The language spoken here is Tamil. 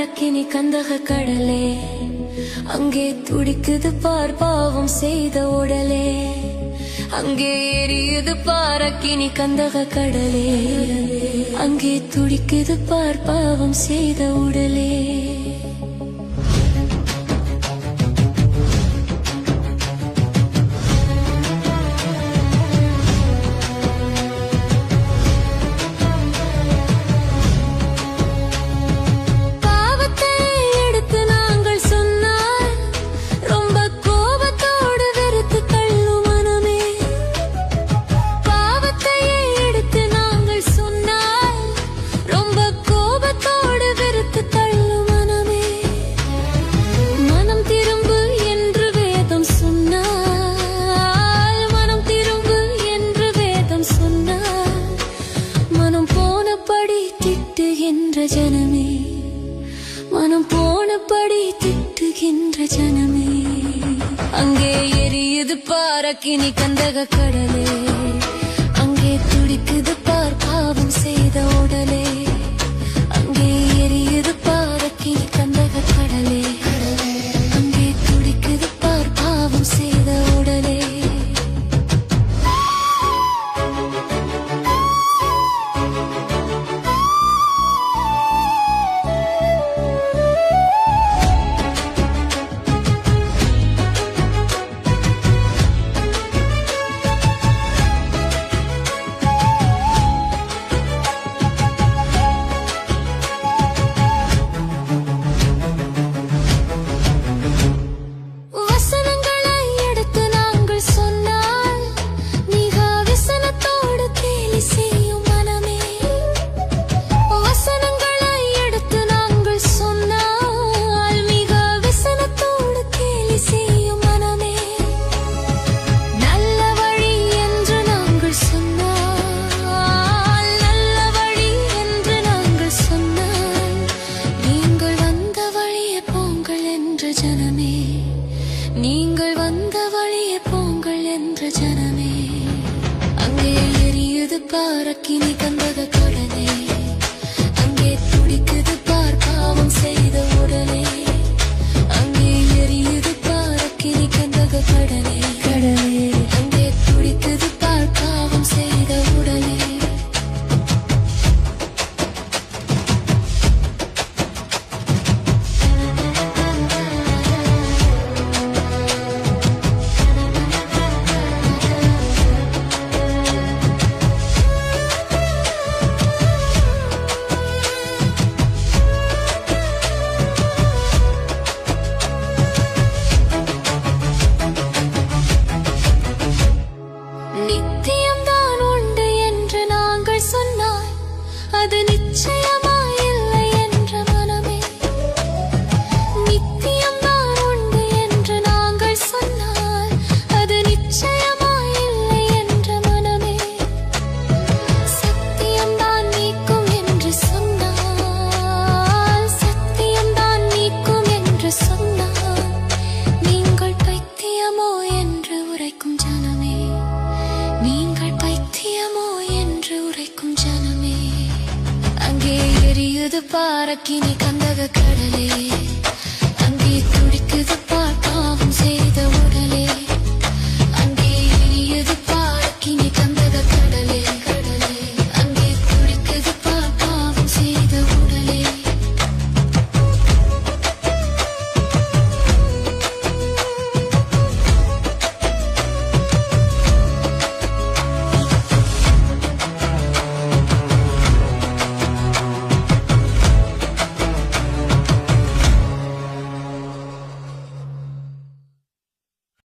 அரக்கினி கந்தக கடலே அங்கே துடிக்குது பார் பாவம் செய்த உடலே. அங்கே எரியுது பாரக்கினி கந்தக கடலே அங்கே துடிக்குது பார் பாவம் செய்த உடலே. அலைகின்ற ஜனமே அங்கே எரியுது பாரக்கினி கந்தக கடலே. அங்கே துடிக்குது பார் பாவம் செய்த ஜனமே நீங்கள் வந்த வழியே போங்கள் என்ற ஜனமே. அங்கே எரியது பாரக்கினி கந்தக இது பாரக்கினி கந்தக கடலே.